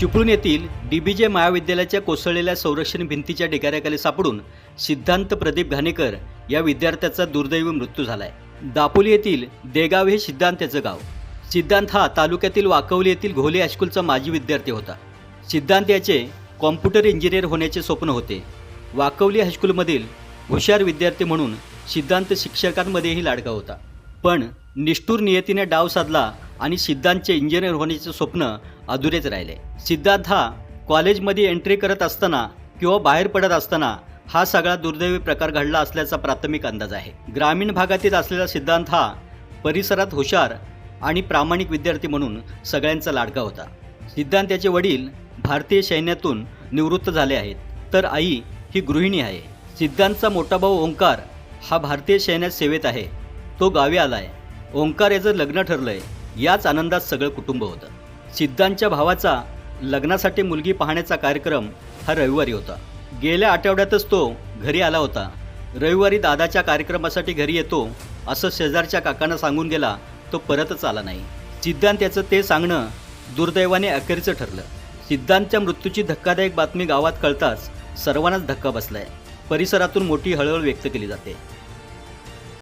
चिपळूण येथील डीबीजे महाविद्यालयाच्या कोसळलेल्या संरक्षण भिंतीच्या ढिगाऱ्याखाली सापडून सिद्धांत प्रदीप घाणेकर या विद्यार्थ्याचा दुर्दैवी मृत्यू झालाय. दापोली येथील देगाव हे सिद्धांत याचं गाव. सिद्धांत हा तालुक्यातील वाकवली येथील घोले हायस्कूलचा माजी विद्यार्थी होता. सिद्धांत याचे कॉम्प्युटर इंजिनियर होण्याचे स्वप्न होते. वाकवली हायस्कूलमधील हुशार विद्यार्थी म्हणून सिद्धांत शिक्षकांमध्येही लाडका होता. पण निष्ठूर नियतीने डाव साधला आणि सिद्धांतचे इंजिनियर होण्याचे स्वप्न अधुरेच राहिले. सिद्धांत हा कॉलेजमध्ये एंट्री करत असताना किंवा बाहेर पडत असताना हा सगळा दुर्दैवी प्रकार घडला असल्याचा प्राथमिक अंदाज आहे. ग्रामीण भागातील असलेला सिद्धांत हा परिसरात हुशार आणि प्रामाणिक विद्यार्थी म्हणून सगळ्यांचा लाडका होता. सिद्धांत याचे वडील भारतीय सैन्यातून निवृत्त झाले आहेत. तर आई ही गृहिणी आहे. सिद्धांतचा मोठा भाऊ ओंकार हा भारतीय सैन्यात सेवेत आहे. तो गावी आलाय. ओंकार याचं लग्न ठरलंय. याच आनंदात सगळं कुटुंब होतं. सिद्धांतच्या भावाचा लग्नासाठी मुलगी पाहण्याचा कार्यक्रम हा रविवारी होता. गेल्या आठवड्यातच तो घरी आला होता. रविवारी दादाच्या कार्यक्रमासाठी घरी येतो असं शेजारच्या काकांना सांगून गेला तो परतच आला नाही. सिद्धांत याचं ते सांगणं दुर्दैवाने अखेरचं ठरलं. सिद्धांतच्या मृत्यूची धक्कादायक बातमी गावात कळताच सर्वांनाच धक्का बसलाय. परिसरातून मोठी हळहळ व्यक्त केली जाते.